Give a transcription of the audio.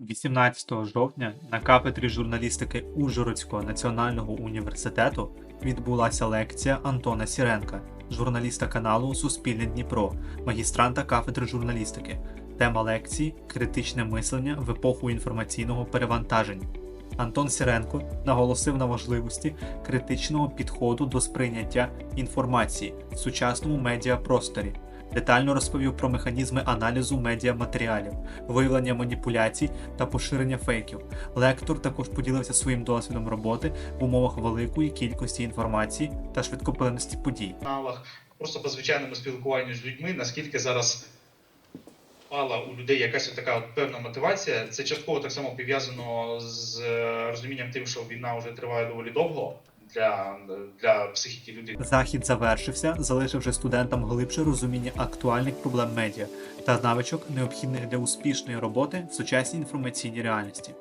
18 жовтня на кафедрі журналістики Ужгородського національного університету відбулася лекція Антона Сіренка, журналіста каналу Суспільне Дніпро, магістранта кафедри журналістики. Тема лекції критичне мислення в епоху інформаційного перевантаження. Антон Сіренко наголосив на важливості критичного підходу до сприйняття інформації в сучасному медіапросторі. Детально розповів про механізми аналізу медіаматеріалів, виявлення маніпуляцій та поширення фейків. Лектор також поділився своїм досвідом роботи в умовах великої кількості інформації та швидкоплинності подій. просто по звичайному спілкуванню з людьми, наскільки зараз мала у людей якась така от певна мотивація. Це частково так само пов'язано з е, розумінням тим, що війна вже триває доволі довго для, для психіки людини. Захід завершився, залишивши студентам глибше розуміння актуальних проблем медіа та навичок, необхідних для успішної роботи в сучасній інформаційній реальності.